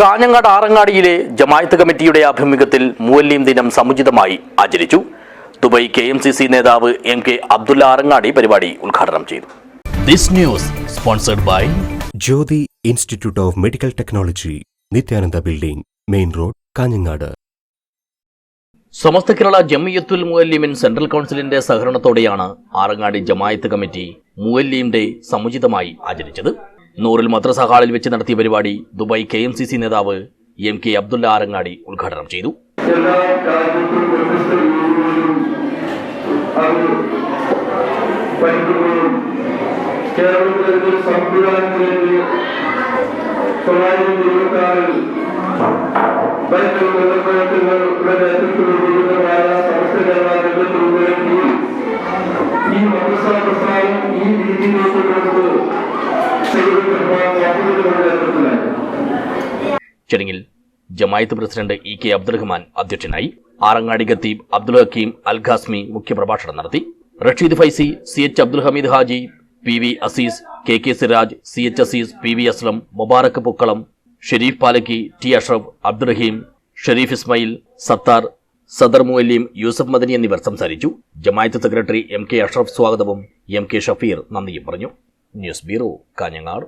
കാഞ്ഞങ്ങാട് ആറങ്ങാടിയിലെ ജമായത്ത് കമ്മിറ്റിയുടെ ആഭിമുഖ്യത്തിൽ മുവല്ലീം ദിനം സമുചിതമായി ആചരിച്ചു. Dubai K M C C നേതാവ് എം കെ അബ്ദുള്ള ആറങ്ങാടി പരിപാടി ഉദ്ഘാടനം ചെയ്തു. This news sponsored by Jyothi institute of medical technology Nithyananda building main road Kanhangad. Samastha Kerala Jamiyyathul Muallimin central കൗൺസിലിന്റെ സഹകരണത്തോടെയാണ് ആറങ്ങാടി ജമായത്ത് കമ്മിറ്റി മുവല്ലീം ഡേ സമുചിതമായി ആചരിച്ചത്. നൂറിൽ മദ്രസ ഹാളിൽ വെച്ച് നടത്തിയ പരിപാടി Dubai K M C C നേതാവ് എം കെ അബ്ദുള്ള ആരങ്ങാടി ഉദ്ഘാടനം ചെയ്തു. ഈ മദ്രസ പ്രസ്ഥാനം ഈ ചടങ്ങിൽ Jamaath president E K Abdurahman അധ്യക്ഷനായി ആറങ്ങാടി ഖത്തീബ് അബ്ദുൽ ഹക്കീം അൽ ഖാസ്മി മുഖ്യപ്രഭാഷണം നടത്തി. Rasheed Faizy C H Abdul Hameed Haji P V Azeez K K Siraj C H Azeez P V Aslam Mubarak Pukkalam Shareef Palakki T Ashraf Abdurahim Shareef Ismail Sathar സദർ മുവല്ലീം യൂസഫ് മദനി എന്നിവർ സംസാരിച്ചു. Jamaath secretary M K Ashraf സ്വാഗതവും M K Shafeer നന്ദിയും പറഞ്ഞു. News bureau కాഞ്ഞంగాడు